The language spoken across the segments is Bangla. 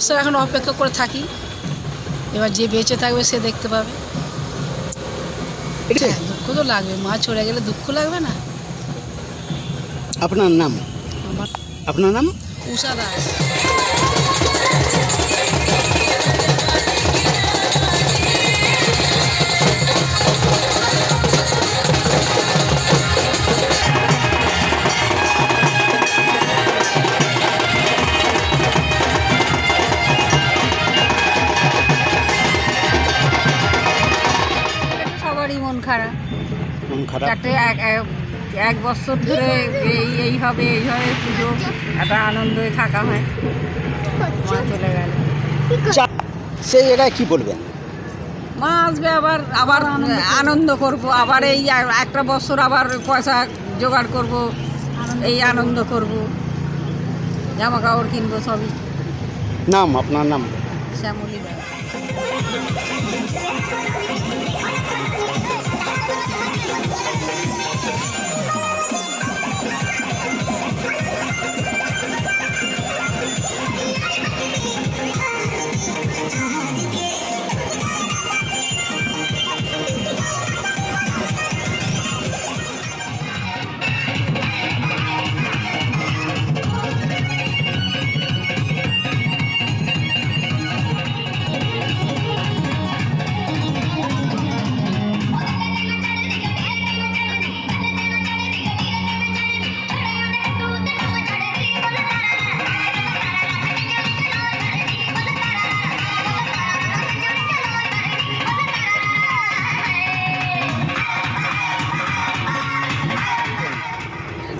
বছর এখন অপেক্ষা করে থাকি। এবার যে বেঁচে থাকবে সে দেখতে পাবে। হ্যাঁ, দুঃখ তো লাগবে। মা চলে গেলে দুঃখ লাগবে না? আপনার নাম? আমার আপনার নাম? উষা দাস। খারাপ যাতে এক বছর ধরে এই এই হবে এই হবে পুজো একটা আনন্দে থাকা হয়। মা চলে গেল। সেই জায়গায় কি বলবেন? মা আসবে আবার আবার আনন্দ করব আবার এই একটা বছর আবার পয়সা জোগাড় করব এই আনন্দ করব। জামা কাপড় কিনবো সবই। নাম আপনার নাম? শ্যামলি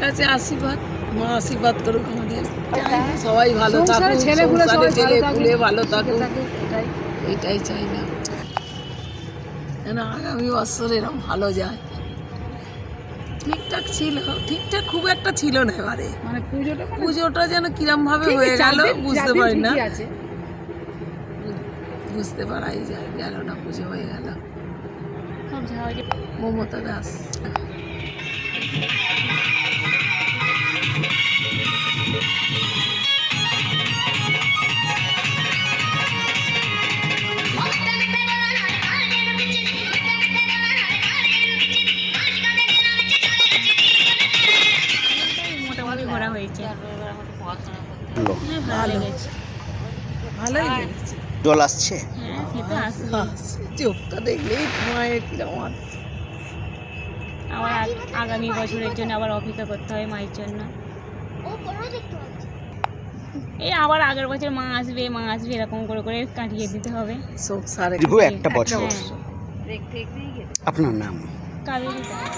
কাছে আশীর্বাদ মা আশীর্বাদ করুক আমাদের। সবাই ভালো থাকুক সবাই ছেলে ভালো ভালো থাকুক। এটাই চাই না। যেন আগামী বছর এরকম ভালো যায়। ঠিকঠাক ছিল ঠিকঠাক খুব একটা ছিল না এবারে। মানে পুজোটা মানে পুজোটা যেন কিরম ভাবে হয়ে গেল বুঝতে পারি না। বুঝতে পারাই যায় গেল না পুজো হয়ে গেল। মমতা দাস। ঘোরা হয়েছে। ভালো। হ্যাঁ ভালো লেগেছে। ভালোই লেগেছে। জল আসছে? হ্যাঁ চোখটা দেখলেই মায়ের আগামী বছরের জন্য আবার অপেক্ষা করতে হয় মায়ের জন্য। এই আবার আগের বছর মা আসবে মা আসবে এরকম করে করে কাটিয়ে দিতে হবে। শোক সারে দীর্ঘ একটা বছর। আপনার নাম? কাবেরি দাস।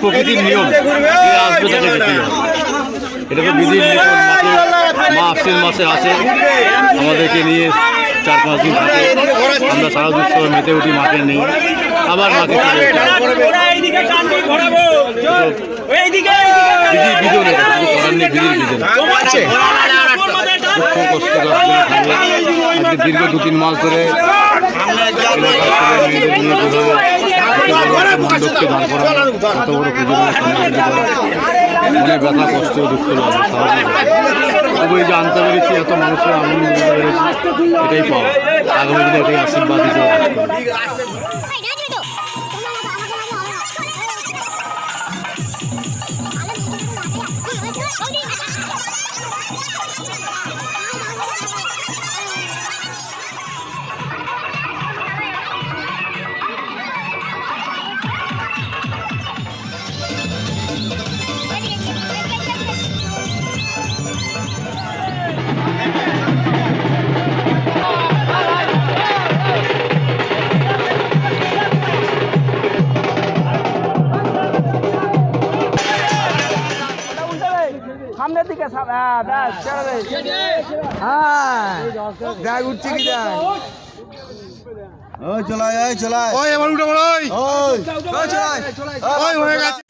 প্রকৃতির নিয়ম আসবে তাকে যেতেই হবে এটা তো বিধির নিয়ম মা আশ্বিন মাসে আসে আমাদেরকে নিয়ে চার পাঁচ দিন থাকে আমরা সারা দুঃসব মেতে উঠি মাকে নিয়ে আবার মাকে চলে যাই। বিধির বিধান এটা করার নেই বিধির বিধান দুঃখ কষ্ট যন্ত্রণা আজকে দীর্ঘ দু তিন মাস ধরে মেয়েদের নিয়ে মণ্ডপকে দাঁড় করা এত বড় পুজো মনে ব্যথা কষ্ট দুঃখ লাগে স্বাভাবিক এই যে আনতে পেরেছি এত মানুষের আনন্দ দিতে পেরেছি এটাই পাওয়া। আগামী দিনে এটাই আশীর্বাদ হিসেবে কাজ করবে আমাকে ওই চলাই ওই চলাই ওই আমার উঠে ওই। ওই চলাই ওই হয়ে গেছে।